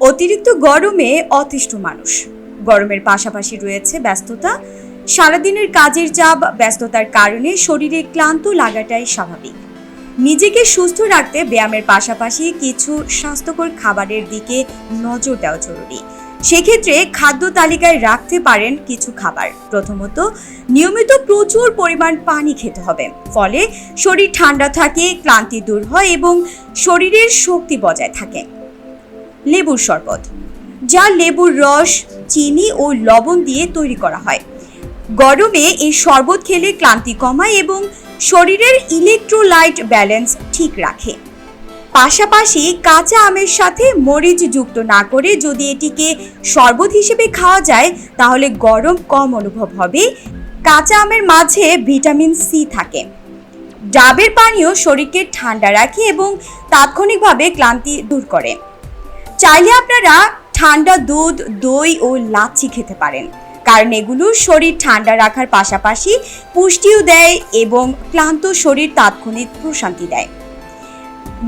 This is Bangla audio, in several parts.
অতিরিক্ত গরমে অতিষ্ঠ মানুষ। গরমের পাশাপাশি রয়েছে ব্যস্ততা। সারাদিনের কাজের চাপ ব্যস্ততার কারণে শরীরে ক্লান্ত লাগাটাই স্বাভাবিক। নিজেকে সুস্থ রাখতে ব্যায়ামের পাশাপাশি কিছু স্বাস্থ্যকর খাবারের দিকে নজর দেওয়া জরুরি। সেক্ষেত্রে খাদ্য তালিকায় রাখতে পারেন কিছু খাবার। প্রথমত, নিয়মিত প্রচুর পরিমাণ পানি খেতে হবে। ফলে শরীর ঠান্ডা থাকে, ক্লান্তি দূর হয় এবং শরীরের শক্তি বজায় থাকে। লেবুর শরবত, যা লেবুর রস, চিনি ও লবণ দিয়ে তৈরি করা হয়। গরমে এই শরবত খেলে ক্লান্তি কমায় এবং শরীরের ইলেকট্রোলাইট ব্যালেন্স ঠিক রাখে। পাশাপাশি কাঁচা আমের সাথে মরিচ যুক্ত না করে যদি এটিকে শরবত হিসেবে খাওয়া যায়, তাহলে গরম কম অনুভব হবে। কাঁচা আমের মাঝে ভিটামিন সি থাকে। ডাবের পানীয় শরীরকে ঠান্ডা রাখে এবং তাৎক্ষণিকভাবে ক্লান্তি দূর করে। চাইলে আপনারা ঠান্ডা দুধ, দই ও লাচ্ছি খেতে পারেন। কারণ এগুলো শরীর ঠান্ডা রাখার পাশাপাশি পুষ্টিও দেয় এবং ক্লান্ত শরীর তাৎক্ষণিক প্রশান্তি দেয়।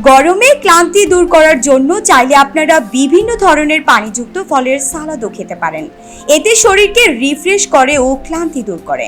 গরমে ক্লান্তি দূর করার জন্য চাইলে আপনারা বিভিন্ন ধরনের পানিযুক্ত ফলের সালাদও খেতে পারেন। এতে শরীরকে রিফ্রেশ করে ও ক্লান্তি দূর করে।